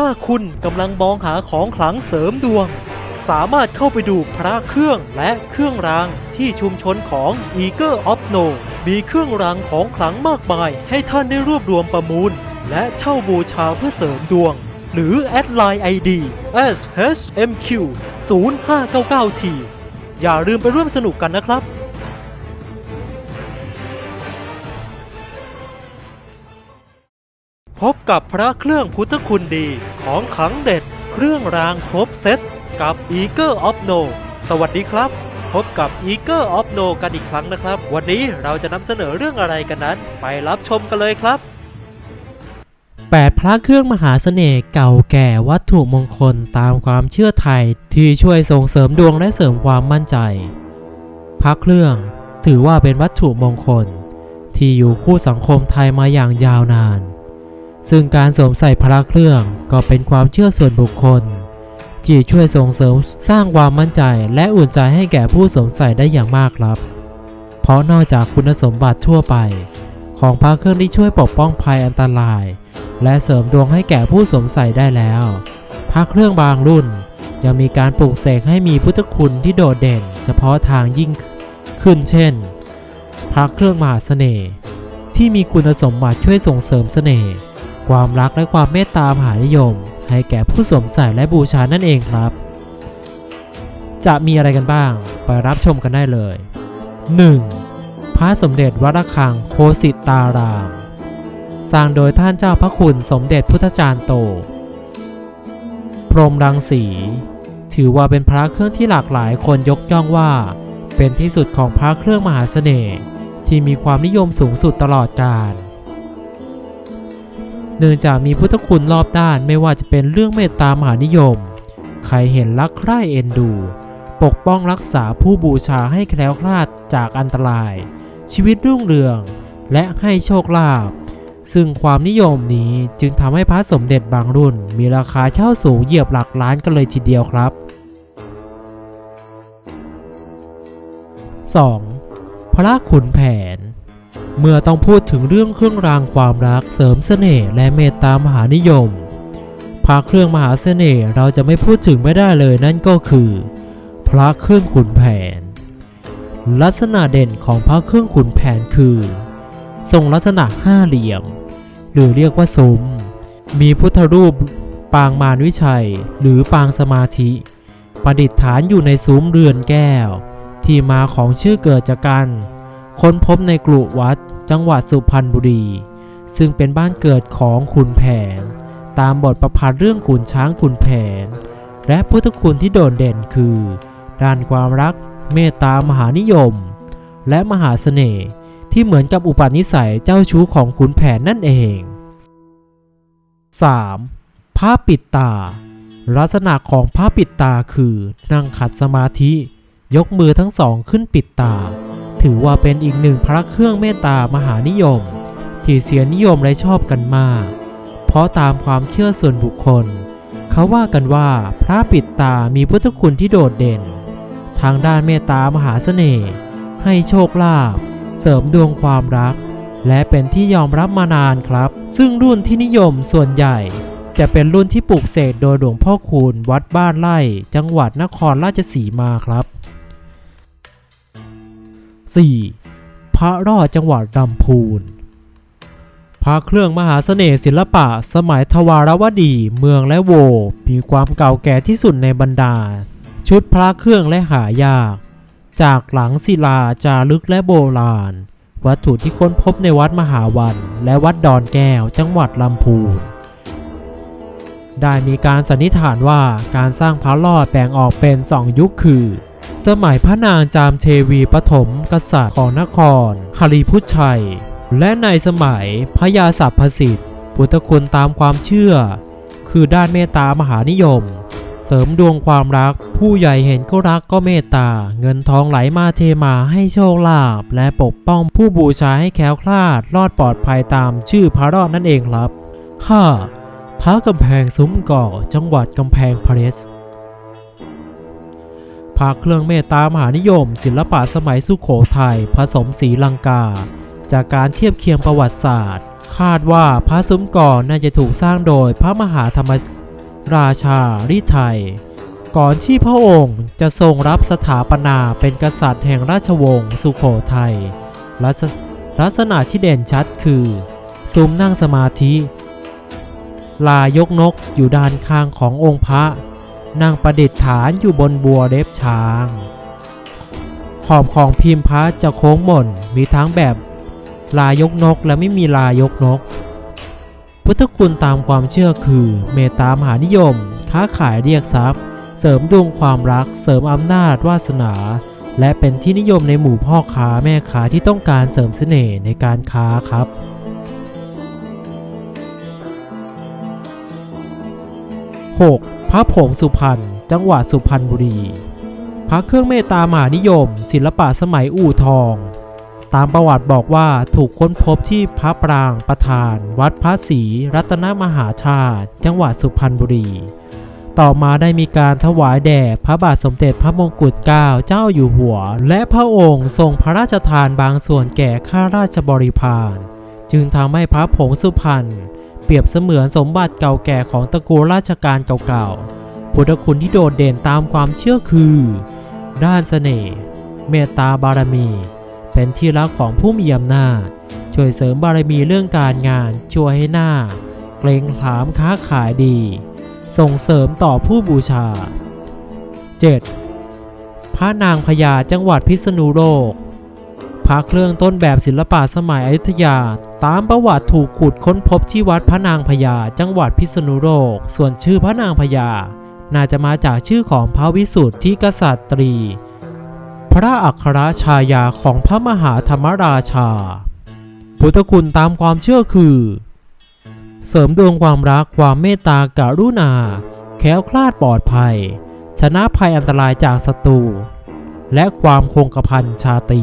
ถ้าคุณกำลังมองหาของขลังเสริมดวง สามารถเข้าไปดูพระเครื่องและเครื่องรางที่ชุมชนของ Eagle of No มีเครื่องรางของขลังมากมายให้ท่านได้รวบรวมประมูล และเช่าบูชาเพื่อเสริมดวง หรือแอดไลน์ ID shmq 0599t อย่าลืมไปร่วมสนุกกันนะครับ พบกับพระเครื่องพุทธคุณดีของขลังเด็ด เครื่องรางครบเซตกับ Eagle of No สวัสดีครับ พบกับ Eagle of No กันอีกครั้งนะครับ วันนี้เราจะนำเสนอเรื่องอะไรกันนั้น ไปรับชมกันเลยครับแปดพระเครื่องมหาเสน่ห์เก่าแก่วัตถุมงคลตามความเชื่อไทยที่ช่วยส่งเสริมดวงและเสริมความมั่นใจ พระเครื่องถือว่าเป็นวัตถุมงคล ที่อยู่คู่สังคมไทยมาอย่างยาวนาน ซึ่งการสวมใส่พระเครื่องก็เป็นความเชื่อส่วนบุคคลที่ช่วยส่งเสริมสร้างความมั่นใจและอุ่นใจให้แก่ผู้สวมใส่ได้อย่างมากครับ เพราะนอกจากคุณสมบัติทั่วไป ของพระเครื่องที่ช่วยปกป้องภัยอันตราย และเสริมดวงให้แก่ผู้สวมใส่ได้แล้วพระเครื่องบางรุ่นยังมีการปลูกเสกให้มีพุทธคุณที่โดดเด่น เฉพาะทางยิ่งขึ้นเช่น พระเครื่องมหาเสน่ห์ที่มีคุณสมบัติช่วยส่งเสริมเสน่ห์ ความรักและความเมตตามหานิยม ให้แก่ผู้สวมใส่และบูชานั่นเองครับ จะมีอะไรกันบ้าง ไปรับชมกันได้เลย 1. พระสมเด็จวัดระฆังโคสิตาราม สร้างโดยท่านเจ้าพระคุณสมเด็จพุทธจารย์โต พรหมรังสี ถือว่าเป็นพระเครื่องที่หลากหลายคนยกย่องว่า เป็นที่สุดของพระเครื่องมหาเสน่ห์ที่มีความนิยมสูงสุดตลอดกาล เนื่องจากมีพุทธคุณรอบด้านไม่ว่าจะเป็นเรื่องเมตตามหานิยม ใครเห็นรักใคร่เอ็นดู ปกป้องรักษาผู้บูชาให้แคล้วคลาดจากอันตราย ชีวิตรุ่งเรืองและให้โชคลาภซึ่งความนิยมนี้จึงทำให้พระสมเด็จบางรุ่น มีราคาเช่าสูงเหยียบหลักล้านกันเลยทีเดียวครับ 2. พระขุนแผน เมื่อต้องพูดถึงเรื่องเครื่องรางความรักเสริมเสน่ห์และเมตตามหานิยมพระเครื่องมหาเสน่ห์เราจะไม่พูดถึงไม่ได้เลยนั่นก็คือ พระเครื่องขุนแผน ลักษณะเด่นของพระเครื่องขุนแผนคือ ทรงลักษณะห้าเหลี่ยม หรือเรียกว่าซุ้มมีพุทธรูปปางมารวิชัย หรือปางสมาธิ ประดิษฐานอยู่ในซุ้มเรือนแก้ว ที่มาของชื่อเกิดจากการ ค้นพบในกลุวัดจังหวัดสุพรรณบุรี ซึ่งเป็นบ้านเกิดของขุนแผน ตามบทประพันธ์เรื่องขุนช้างขุนแผน และพุทธคุณที่โดดเด่นคือ ด้านความรัก เมตตามหานิยม และมหาเสน่ห์ที่เหมือนกับอุปนิสัยเจ้าชู้ของขุนแผนนั่นเอง 3. ผ้าปิดตา ลักษณะของผ้าปิดตาคือนั่งขัดสมาธิ ยกมือทั้งสองขึ้นปิดตา ถือว่าเป็นอีกหนึ่งพระเครื่องเมตตามหานิยม ที่เสียนิยมและชอบกันมาก เพราะตามความเชื่อส่วนบุคคล เขาว่ากันว่าพระปิดตามีพุทธคุณที่โดดเด่น ทางด้านเมตตามหาเสน่ห์ ให้โชคลาภ เสริมดวงความรัก และเป็นที่ยอมรับมานานครับ ซึ่งรุ่นที่นิยมส่วนใหญ่ จะเป็นรุ่นที่ปลูกเสกโดยหลวงพ่อคูณวัดบ้านไร่ จังหวัดนครราชสีมาครับ 4. พระรอดจังหวัดลำพูน พระเครื่องมหาเสน่ห์ศิลปะสมัยทวารวดี เมืองและโว มีความเก่าแก่ที่สุดในบรรดา ชุดพระเครื่องและหายาก จากหลังศิลาจารึกและโบราณ วัตถุที่ค้นพบในวัดมหาวัน และวัดดอนแก้วจังหวัดลำพูนได้มีการสันนิษฐานว่าการสร้างพระรอดแบ่งออกเป็นสองยุคคือ สมัยพระนางจามเทวีปฐมกษัตริย์ของนครฮาริพุชัย และในสมัยพระยาสัพพสิทธิ์พุทธคุณตามความเชื่อ คือด้านเมตตามหานิยม เสริมดวงความรัก ผู้ใหญ่เห็นก็รักก็เมตตา เงินทองไหลมาเทมาให้โชคลาภและปกป้องผู้บูชาให้แคล้วคลาดรอดปลอดภัยตามชื่อพระรอดนั่นเองครับ 5. พระกำแพงซุ้มก่อจังหวัดกำแพงเพชร พระเครื่องเมตตามหานิยม ศิลปะสมัยสุขโขทัยผสมศรีลังกา จากการเทียบเคียงประวัติศาสตร์ คาดว่าพระซุ้มก่อนน่าจะถูกสร้างโดยพระมหาธรรมราชาริไทยก่อนที่พระองค์จะทรงรับสถาปนาเป็นกษัตริย์แห่งราชวงศ์สุโขทัยลักษลักษณะที่เด่นชัดคือ ซุ้มนั่งสมาธิ ลายกนกอยู่ด้านข้างขององค์พระ นั่งประดิษฐานอยู่บนบัวเล็บช้าง ขอบของพิมพ์พระจะโค้งหม่นมีทั้งแบบลายกนกและไม่มีลายกนก พุทธคุณตามความเชื่อคือ เมตตามหานิยม ค้าขายเรียกทรัพย์ เสริมดวงความรัก เสริมอำนาจวาสนา และเป็นที่นิยมในหมู่พ่อค้าแม่ค้าที่ต้องการเสริมเสน่ห์ในการค้าครับ 6. พระผงสุพรรณ จังหวัดสุพรรณบุรี พระเครื่องเมตตามหานิยม ศิลปะสมัยอู่ทอง ตามประวัติบอกว่าถูกค้นพบที่พระปรางประธาน วัดพระศรีรัตนมหาชาติ จังหวัดสุพรรณบุรี ต่อมาได้มีการถวายแด่พระบาทสมเด็จพระมงกุฎเกล้าเจ้าอยู่หัว และพระองค์ทรงพระราชทานบางส่วนแก่ข้าราชบริพาร จึงทำให้พระผงสุพรรณ เปรียบเสมือนสมบัติเก่าแก่ของตระกูลราชการเก่าๆ พุทธคุณที่โดดเด่นตามความเชื่อคือ ด้านเสน่ห์ เมตตาบารมี เป็นที่รักของผู้มีอำนาจ ช่วยเสริมบารมีเรื่องการงาน ช่วยให้หน้า เกรงขามค้าขายดี ส่งเสริมต่อผู้บูชา 7. พระนางพญาจังหวัดพิษณุโลกพระเครื่องต้นแบบศิลปะสมัยอยุธยา ตามประวัติถูกขุดค้นพบที่วัดพระนางพญาจังหวัดพิษณุโลก ส่วนชื่อพระนางพญา น่าจะมาจากชื่อของพระวิสุทธิกษัตรี พระอัครชายาของพระมหาธรรมราชา พุทธคุณตามความเชื่อคือ เสริมดวงความรักความเมตตากรุณา แคล้วคลาดปลอดภัย ชนะภัยอันตรายจากศัตรู และความคงกระพันชาตี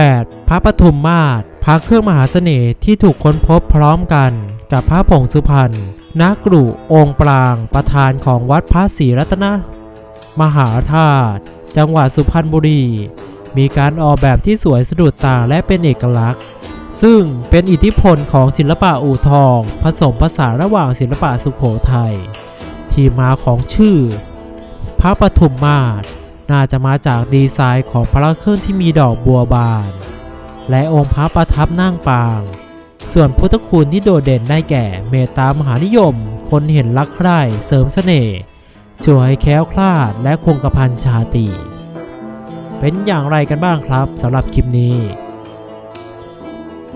8. พระปฐุมมาศพระเครื่องมหาเสน่ห์ที่ถูกค้นพบพร้อมกันกับพระผงสุพรรณนักกรุองค์ปราง ประธานของวัดพระศรีรัตนมหาธาตุจังหวัดสุพรรณบุรี มีการออกแบบที่สวยสะดุดตาและเป็นเอกลักษณ์ ซึ่งเป็นอิทธิพลของศิลปะอู่ทอง ผสมผสานระหว่างศิลปะสุโขทัยที่มาของชื่อ พระปฐุมมาศ น่าจะมาจากดีไซน์ของพระเครื่องที่มีดอกบัวบาน และองค์พระประทับนั่งปาง ส่วนพุทธคุณที่โดดเด่นได้แก่เมตตามหานิยม คนเห็นรักใคร่เสริมเสน่ห์ช่วยแคล้วคลาดและคงกระพันชาตรีเป็นอย่างไรกันบ้างครับสำหรับคลิปนี้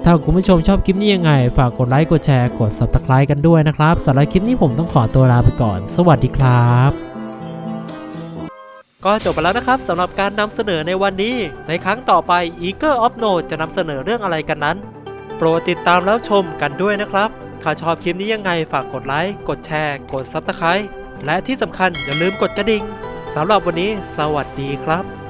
ถ้าคุณผู้ชมชอบคลิปนี้ยังไง ฝากกดไลค์กดแชร์กด subscribe กันด้วยนะครับสำหรับคลิปนี้ผมต้องขอตัวลาไปก่อน สวัสดีครับ ก็จบไปแล้วนะครับสำหรับการนำเสนอในวันนี้ ในครั้งต่อไป Eagle of No จะนำเสนอเรื่องอะไรกันนั้น โปรดติดตามแล้วชมกันด้วยนะครับถ้าชอบคลิปนี้ยังไงฝากกดไลค์ กดแชร์ กด Subscribe และที่สำคัญอย่าลืมกดกระดิ่งสำหรับวันนี้ สวัสดีครับ